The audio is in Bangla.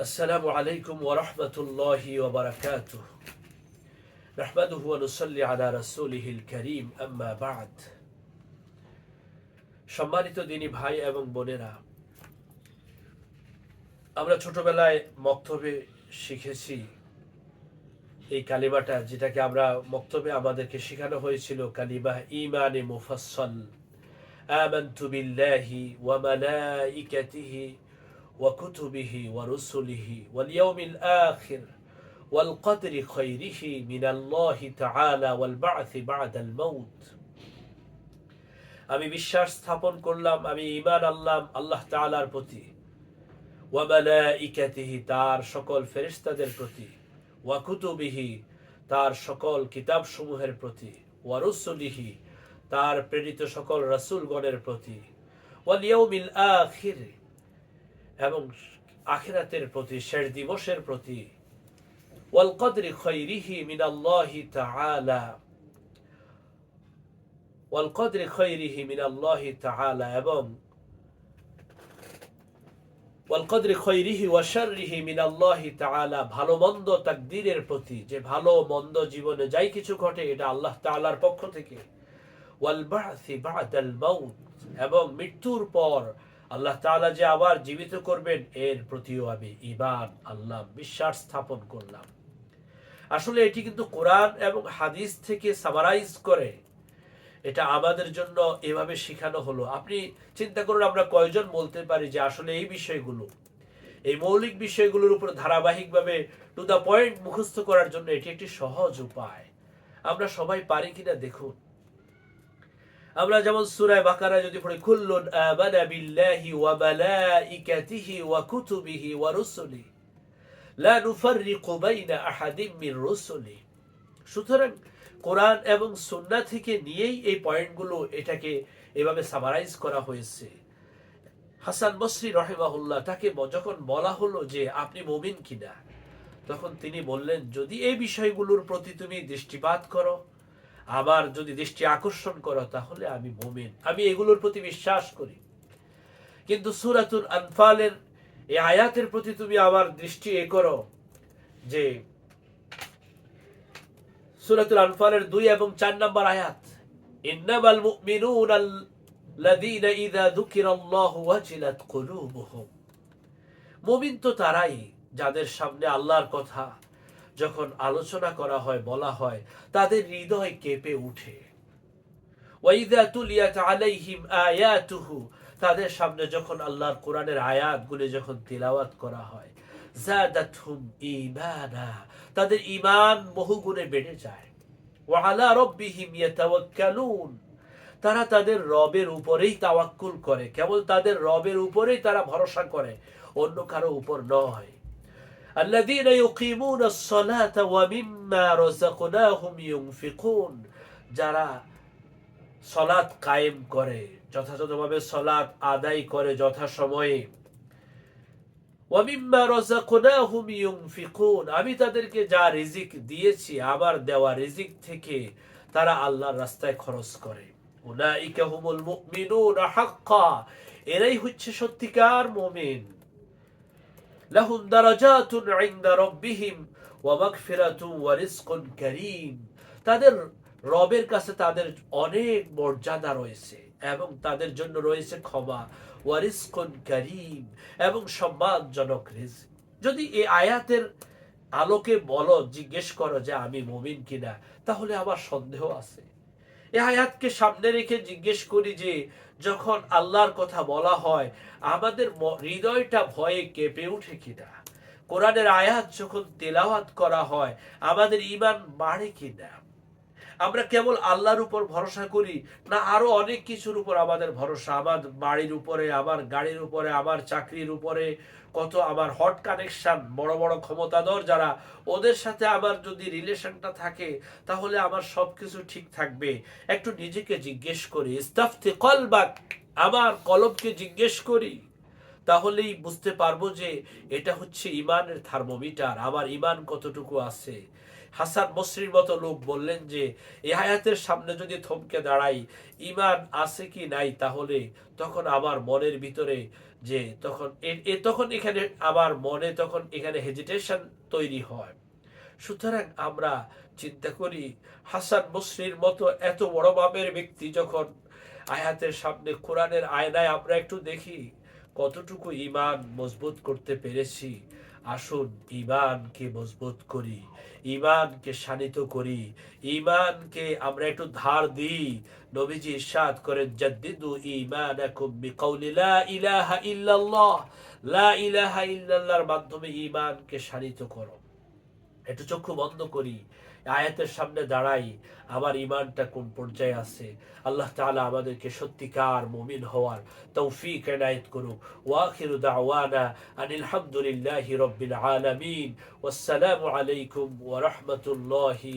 السلام عليكم ورحمة الله وبركاته نحمده ونصلي على رسوله الكريم أما بعد সম্মানিত দিনী ভাই এবং বোনেরা আমরা ছোটবেলায় মক্তবে শিখেছি এই কালিমাটা যেটাকে আমরা মক্তবে আমাদেরকে শেখানো হয়েছিল কালিমা ইমানে মুফাসল آمنت بالله وملائكته وكتبه ورسله واليوم الآخر والقدر خيره من الله تعالى والبعث بعد الموت আমি বিশ্বাস স্থাপন করলাম আমি ইমান আল্লাহ আল্লাহ তাআলার প্রতি ওয়ামালাইকাতিহি তার সকল ফেরেশতাদের প্রতি ওয়াকুতুবিহি তার সকল কিতাব সমূহের প্রতি ওয়ারুসুলিহি তার প্রেরিত সকল রাসূলগণের প্রতি ওয়াল ইয়াউমিল আখির এবং আখিরাতের প্রতি, শেষ দিবসের প্রতি, ওয়াল কদরি খৈরিহি তাআলা। ওয়াল কদরি খৈরিহি তাআলা এবং ওয়াল কদরি খৈরিহি ওয়া শাররিহি তাআলা ভালো মন্দ তাকদীরের প্রতি, যে ভালো মন্দ জীবনে যাই কিছু ঘটে এটা আল্লাহ তাআলার পক্ষ থেকে। ওয়াল বা'সি বা'দাল মাউত এবং মৃত্যুর পর আল্লাহ তাআলা যে আবার জীবিত করবেন, এর প্রতিও আমি ইমান আল্লাহ বিশ্বাস স্থাপন করলাম। আসলে এটি কিন্তু কোরআন এবং হাদিস থেকে সামারাইজ করে এটা আমাদের জন্য এভাবে শেখানো হলো। আপনি চিন্তা করুন, আমরা কয়জন বলতে পারি যে আসলে এই বিষয়গুলো, এই মৌলিক বিষয়গুলোর উপর ধারাবাহিকভাবে টু দ্য পয়েন্ট মুখস্থ করার জন্য এটি একটি সহজ উপায়। আমরা সবাই পারি কিনা দেখুন। আমরা যেমন সূরায়ে বাকারা যদি পড়ি, কুল্লুন আমানা বিল্লাহি ওয়া মালাইকাতিহি ওয়া কুতুবিহি ওয়া রুসুলিহি, লা নুফাররিকু বাইনা আহাদিম মির রুসুলি সুতরাং কোরআন এবং সুন্নাহ থেকে নিয়েই এই পয়েন্টগুলো এটাকে এভাবে সামারাইজ করা হয়েছে। হাসান বসরি রহেমাহুল্লাহ তাকে যখন বলা হলো যে আপনি মুমিন কিনা, তখন তিনি বললেন, যদি এই বিষয়গুলোর প্রতি তুমি দৃষ্টিপাত করো আবার যদি দৃষ্টি আকর্ষণ করো, তাহলে আমি মুমিন। আমি এগুলোর প্রতি বিশ্বাস করি। কিন্তু সুরাতুল আনফালের এই আয়াতের প্রতি তুমি আবার দৃষ্টি এ করো যে সুরাতুল আনফালের দুই এবং চার নম্বর আয়াত, ইন্নামাল মুমিনুন আল্লাযীনা ইযা যুকিরাল্লাহু ওয়াজিলাত কুলুবুহুম। মুমিন তো তারাই যাদের সামনে আল্লাহর কথা যখন আলোচনা করা হয়, বলা হয়, তাদের হৃদয় কেঁপে উঠে। তাদের সামনে যখন আল্লাহর কোরআনের আয়াতগুলি যখন তিলাওয়াত করা হয় তাদের ঈমান বহুগুণে বেড়ে যায়। তারা তাদের রবের উপরেই তাওয়াক্কুল করে। কেবল তাদের রবের উপরেই তারা ভরসা করে, অন্য কারও উপর নয়। الذين يقيمون الصلاة ومما رزقناهم ينفقون যারা সলাৎ কায়েম করে যথাযথভাবে সলাৎ আদায় করে যথাসময়ে ওয়ামিম্মা রাযাকনাহুম ইউনফিকুন আমি তাদেরকে যা রিজিক দিয়েছি আবার দেওয়া রিজিক থেকে তারা আল্লাহর রাস্তায় খরচ করে উলাইকা হুমুল মুমিনুনা হাক্কা এরাই হচ্ছে সত্যিকার মুমিন লাহুম দারাজাতুন ইনদা রাব্বিহিম ওয়া মাগফিরাতুন ওয়া রিজকুন তাদের রবের কাছে তাদের অনেক মর্যাদা রয়েছে এবং তাদের জন্য রয়েছে ক্ষমা ওয়ারিসকন করিম এবং সম্মানজনক রিজিক। যদি এই আয়াতের আলোকে বলো, জিজ্ঞেস করো যে আমি মুমিন কিনা, তাহলে আমার সন্দেহ আছে। এই আয়াতকে সামনে রেখে জিজ্ঞেস করি যে, যখন আল্লাহর কথা বলা হয়, আমাদের হৃদয়টা ভয়ে কেঁপে উঠে কিনা? কোরআনের আয়াত যখন তেলাওয়াত করা হয়, আমাদের ইমান বাড়ে কিনা? আমরা কেবল আল্লাহর উপর ভরসা করি না আরও অনেক কিছুর উপর আমাদের ভরসা। আমার বাড়ির উপরে, আমার গাড়ির উপরে, আমার চাকরির উপরে, কত আমার হট কানেকশন বড় বড় ক্ষমতাধর যারা, ওদের সাথে আমার যদি রিলেশনটা থাকে, তাহলে আমার সবকিছু ঠিক থাকবে। একটু নিজেকে জিজ্ঞেস করি, ইস্তাফতে কলবাক? আমার কলবকে জিজ্ঞেস করি। তাহলেই বুঝতে পারব যে এটা হচ্ছে ইমানের থার্মোমিটার। আমার ইমান কতটুকু আছে? হাসান মসরির মতো লোক বললেন যে এই আয়াতের সামনে যদি থমকে দাঁড়াই, ইমান আছে কি নাই তাহলে? তখন আমার মনের ভিতরে যে তখন এ- এ তখন এখানে আমার মনে তখন এখানে হেজিটেশন তৈরি হয়। সুতরাং আমরা চিন্তা করি, হাসান বসরির মতো এত বড় মাপের ব্যক্তি যখন আয়াতের সামনে কোরআনের আয়নায় আমরা একটু দেখি কতটুকু ইমান মজবুত করতে পেরেছি? আসুন ইমানকে মজবুত করি ইমানকে শানিত করি ইমানকে আমরা একটু ধার দিই। নবীজি ইরশাদ করেন, জাদ্দিদু ঈমানাকুম বিকাউলি ইলাহা ইল্লাল্লাহ। লা ইলাহা ইল্লাল্লাহর মাধ্যমে ইমানকে শানিত করো। একটু চক্ষু বন্ধ করি, আয়াতের সামনে দাঁড়াই, আমার ইমানটা কোন পর্যায়ে আছে? আল্লাহ তালা আমাদেরকে সত্যিকার মমিন হওয়ার তৌফিক এনায়েত করুক। ওয়াখির দাওয়ানা আনিল হামদুলিল্লাহি রাব্বিল আলামিন। ওয়াসসালামু আলাইকুম ওয়া রাহমাতুল্লাহি